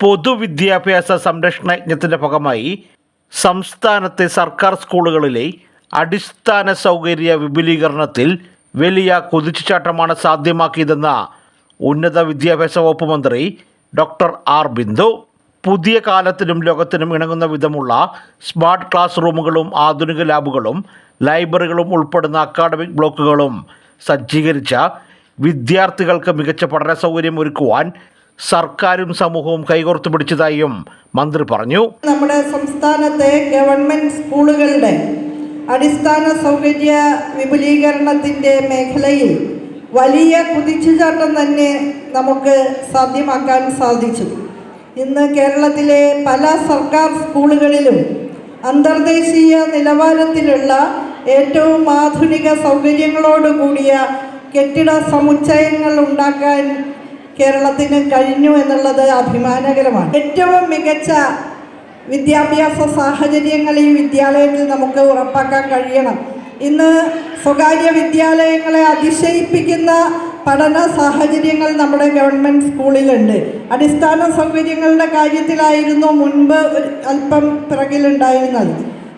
പൊതുവിദ്യാഭ്യാസ സംരക്ഷണ യജ്ഞത്തിന്റെ ഭാഗമായി സംസ്ഥാനത്തെ സർക്കാർ സ്കൂളുകളിലെ അടിസ്ഥാന സൗകര്യ വിപുലീകരണത്തിൽ വലിയ കുതിച്ചുചാട്ടമാണ് സാധ്യമാക്കിയതെന്ന ഉന്നത വിദ്യാഭ്യാസ വകുപ്പ് മന്ത്രി ഡോക്ടർ ആർ ബിന്ദു. പുതിയ കാലത്തിനും ലോകത്തിനും ഇണങ്ങുന്ന വിധമുള്ള സ്മാർട്ട് ക്ലാസ് റൂമുകളും ആധുനിക ലാബുകളും ലൈബ്രറികളും ഉൾപ്പെടുന്ന അക്കാഡമിക് ബ്ലോക്കുകളും സജ്ജീകരിച്ച വിദ്യാർത്ഥികൾക്ക് മികച്ച പഠന സൗകര്യം ഒരുക്കുവാൻ സർക്കാരും സമൂഹവും കൈകോർത്ത് പിടിച്ചതായും മന്ത്രി പറഞ്ഞു. നമ്മുടെ സംസ്ഥാനത്തെ ഗവൺമെന്റ് സ്കൂളുകളുടെ അടിസ്ഥാന സൗകര്യ വിപുലീകരണത്തിന്റെ മേഖലയിൽ വലിയ കുതിച്ചുചാട്ടം തന്നെ നമുക്ക് സാധ്യമാക്കാൻ സാധിച്ചു. ഇന്ന് കേരളത്തിലെ പല സർക്കാർ സ്കൂളുകളിലും അന്തർദേശീയ നിലവാരത്തിലുള്ള ഏറ്റവും ആധുനിക സൗകര്യങ്ങളോടുകൂടിയ കെട്ടിട സമുച്ചയങ്ങൾ ഉണ്ടാക്കാൻ കേരളത്തിന് കഴിഞ്ഞു എന്നുള്ളത് അഭിമാനകരമാണ്. ഏറ്റവും മികച്ച വിദ്യാഭ്യാസ സാഹചര്യങ്ങൾ ഈ വിദ്യാലയത്തിൽ നമുക്ക് ഉറപ്പാക്കാൻ കഴിയണം. ഇന്ന് സ്വകാര്യ വിദ്യാലയങ്ങളെ അതിശയിപ്പിക്കുന്ന പഠന സാഹചര്യങ്ങൾ നമ്മുടെ ഗവൺമെന്റ് സ്കൂളിലുണ്ട്. അടിസ്ഥാന സൗകര്യങ്ങളുടെ കാര്യത്തിലായിരുന്നു മുൻപ് അല്പം പിറകിലുണ്ടായിരുന്നത്.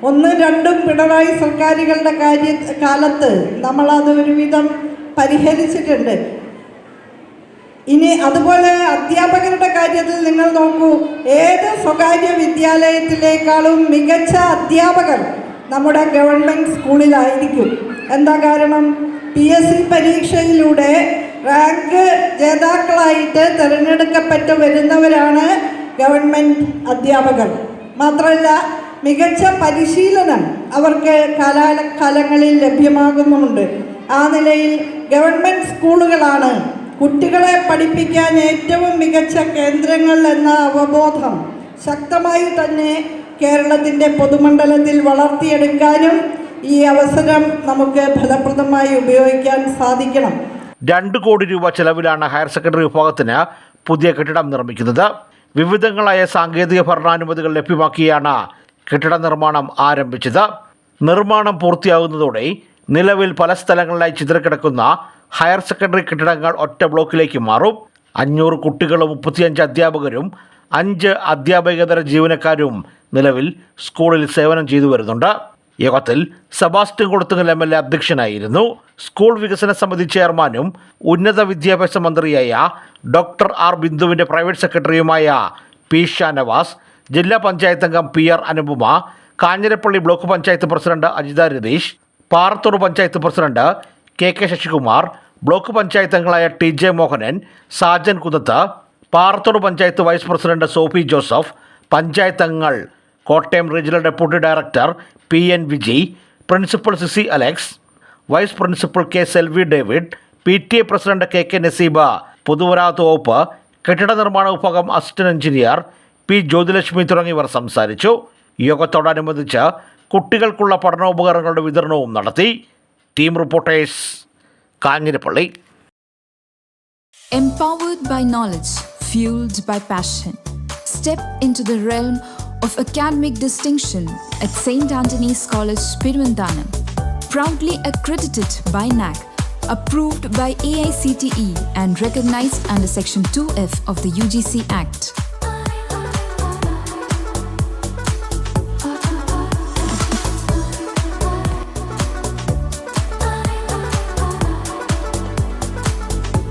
ഒന്ന് രണ്ടും പിണറായി സർക്കാരുകളുടെ കാര്യ കാലത്ത് നമ്മളത് ഒരുവിധം പരിഹരിച്ചിട്ടുണ്ട്. ഇനി അതുപോലെ അധ്യാപകരുടെ കാര്യത്തിൽ നിങ്ങൾ നോക്കൂ. ഏത് സ്വകാര്യ വിദ്യാലയത്തിലേക്കാളും മികച്ച അധ്യാപകർ നമ്മുടെ ഗവൺമെന്റ് സ്കൂളിലായിരിക്കും. എന്താ കാരണം? പി എസ് സി പരീക്ഷയിലൂടെ റാങ്ക് ജേതാക്കളായിട്ട് തിരഞ്ഞെടുക്കപ്പെട്ട് വരുന്നവരാണ് ഗവൺമെന്റ് അധ്യാപകർ. മാത്രമല്ല മികച്ച പരിശീലനം അവർക്ക് കാലാകാലങ്ങളിൽ ലഭ്യമാകുന്നുമുണ്ട്. ആ നിലയിൽ ഗവൺമെന്റ് സ്കൂളുകളാണ് കുട്ടികളെ പഠിപ്പിക്കാൻ ഏറ്റവും മികച്ച കേന്ദ്രങ്ങൾ എന്ന അവബോധം ശക്തമായി തന്നെ കേരളത്തിന്റെ പൊതുമണ്ഡലത്തിൽ വളർത്തിയെടുക്കാനും ഈ അവസരം നമുക്ക് ഫലപ്രദമായി ഉപയോഗിക്കാൻ സാധിക്കണം. രണ്ട് കോടി രൂപ ചെലവിലാണ് ഹയർ സെക്കൻഡറി വിഭാഗത്തിന് പുതിയ കെട്ടിടം നിർമ്മിക്കുന്നത്. വിവിധങ്ങളായ സാങ്കേതിക ഭരണാനുമതികൾ ലഭ്യമാക്കിയാണ് കെട്ടിട നിർമ്മാണം ആരംഭിച്ചത്. നിർമ്മാണം പൂർത്തിയാകുന്നതോടെ നിലവിൽ പല സ്ഥലങ്ങളിലായി ചിതറിക്കിടക്കുന്ന ഹയർ സെക്കൻഡറി കെട്ടിടങ്ങൾ ഒറ്റ ബ്ലോക്കിലേക്ക് മാറും. അഞ്ഞൂറ് കുട്ടികളും മുപ്പത്തിയഞ്ച് അധ്യാപകരും അഞ്ച് അധ്യാപകതര ജീവനക്കാരും നിലവിൽ സ്കൂളിൽ സേവനം ചെയ്തു വരുന്നുണ്ട്. യോഗത്തിൽ Sebastian Kulathungal M L A അധ്യക്ഷനായിരുന്നു. സ്കൂൾ വികസന സമിതി ചെയർമാനും ഉന്നത വിദ്യാഭ്യാസ മന്ത്രിയായ ഡോക്ടർ ആർ ബിന്ദുവിന്റെ പ്രൈവറ്റ് സെക്രട്ടറിയുമായ പി ഷാനവാസ് ജില്ലാ പഞ്ചായത്ത് അംഗം P R Anupama Kanjirappally block panchayat president Ajitha Ratheesh Parathodu panchayat president K K Sasikumar block panchayat അംഗങ്ങളായ T J Mohanan Sajan Kunnath Parathodu panchayat vice president Sophie Joseph panchayat അംഗങ്ങൾ Kottayam regional deputy director P N Viji principal Cicy Alex vice principal K Selvi David P T A president K K Naseeba Puthuvarath വകുപ്പ് കെട്ടിട നിർമ്മാണ വിഭാഗം assistant engineer P Jyothilakshmi തുടങ്ങിയവർ സംസാരിച്ചു. യോഗത്തോടനുബന്ധിച്ച് കുട്ടികൾക്കുള്ള പഠനോപകരണങ്ങളുടെ വിതരണവും നടത്തി. Team reporters Kanjirappally Empowered by knowledge, fueled by passion. Step into the realm of academic distinction at St. Anthony's College, Pirvandanam. Proudly accredited by NAC, approved by AICTE, and recognized under Section 2F of the UGC Act.